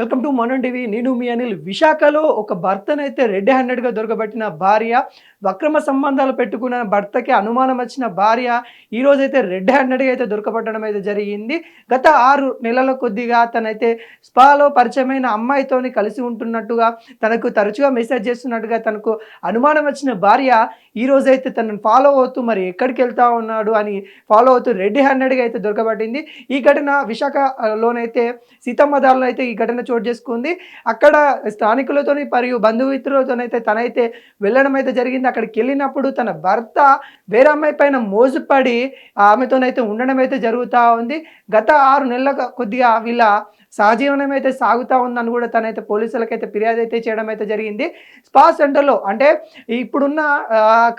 Welcome to Manam TV. నేను మీ అనిల్. విశాఖలో ఒక భర్తనైతే రెడ్ హ్యాండెడ్గా దొరకబట్టిన భార్య వక్రమ సంబంధాలు పెట్టుకున్న భర్తకి అనుమానం వచ్చిన భార్య ఈ రోజైతే రెడ్ హ్యాండెడ్గా అయితే దొరకబట్టడం అయితే జరిగింది. గత ఆరు నెలల కొద్దిగా తనైతే స్పాలో పరిచయమైన అమ్మాయితోని కలిసి ఉంటున్నట్టుగా తనకు తరచుగా మెసేజ్ చేస్తున్నట్టుగా తనకు అనుమానం వచ్చిన భార్య ఈ రోజైతే తనను ఫాలో అవుతూ మరి ఎక్కడికి వెళ్తా ఉన్నాడు అని ఫాలో అవుతూ రెడ్ హ్యాండెడ్గా అయితే దొరకబట్టింది. ఈ ఘటన విశాఖలోనైతే సీతమ్మదారులో అయితే ఈ ఘటన చోటు చేసుకుంది. అక్కడ స్థానికులతోని మరియు బంధుమిత్రులతోనైతే తనైతే వెళ్ళడం అయితే జరిగింది. అక్కడికి వెళ్ళినప్పుడు తన భర్త వేరే అమ్మాయి పైన మోజుపడి ఆమెతోనైతే ఉండడం అయితే జరుగుతూ ఉంది. గత ఆరు నెలల కొద్దిగా వీళ్ళ సహజీవనం అయితే సాగుతూ ఉందని కూడా తనైతే పోలీసులకైతే ఫిర్యాదు అయితే చేయడం అయితే జరిగింది. స్పా సెంటర్లో అంటే ఇప్పుడున్న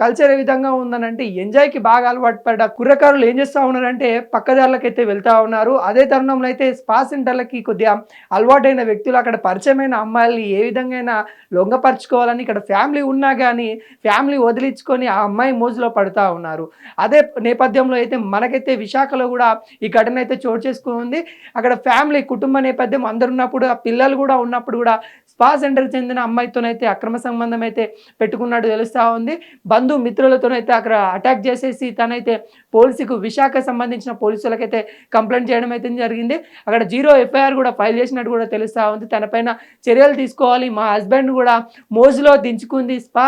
కల్చర్ ఏ విధంగా ఉందనంటే ఎంజాయ్కి బాగా అలవాటు పడ్డ కుర్రకారులు ఏం చేస్తూ ఉన్నారంటే పక్కదారులకైతే వెళ్తూ ఉన్నారు. అదే తరుణంలో అయితే స్పా సెంటర్లకి కొద్దిగా అలవాటైన వ్యక్తులు అక్కడ పరిచయమైన అమ్మాయిల్ని ఏ విధంగా లొంగపరచుకోవాలని ఇక్కడ ఫ్యామిలీ ఉన్నా కానీ ఫ్యామిలీ వదిలించుకొని ఆ అమ్మాయి మోజులో పడుతూ ఉన్నారు. అదే నేపథ్యంలో అయితే మనకైతే విశాఖలో కూడా ఈ ఘటన అయితే చోటు చేసుకుంది. అక్కడ ఫ్యామిలీ కుటుంబ నేపథ్యం అందరు ఉన్నప్పుడు ఆ పిల్లలు కూడా ఉన్నప్పుడు కూడా స్పా సెంటర్కి చెందిన అమ్మాయితోనైతే అక్రమ సంబంధం అయితే పెట్టుకున్నట్టు తెలుస్తూ ఉంది. బంధు మిత్రులతోనైతే అక్కడ అటాక్ చేసేసి తనైతే పోలీసుకు విశాఖ సంబంధించిన పోలీసులకైతే కంప్లైంట్ చేయడం అయితే జరిగింది. అక్కడ జీరో ఎఫ్ఐఆర్ కూడా ఫైల్ చేసినట్టు కూడా తెలుస్తూ ఉంది. తనపైన చర్యలు తీసుకోవాలి. మా హస్బెండ్ కూడా మోజులో దించుకుంది. స్పా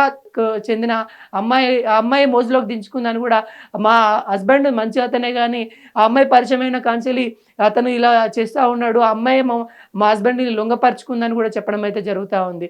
చెందిన అమ్మాయి ఆ అమ్మాయి మోజులోకి దించుకుందని కూడా మా హస్బెండ్ మంచి అతనే కానీ ఆ అమ్మాయి పరిచయమైన కాన్సెలి అతను ఇలా చేస్తూ ఉన్నాడు. ఆ అమ్మాయి మా హస్బెండ్ని లొంగపరుచుకుందని కూడా చెప్పడం అయితే జరుగుతూ ఉంది.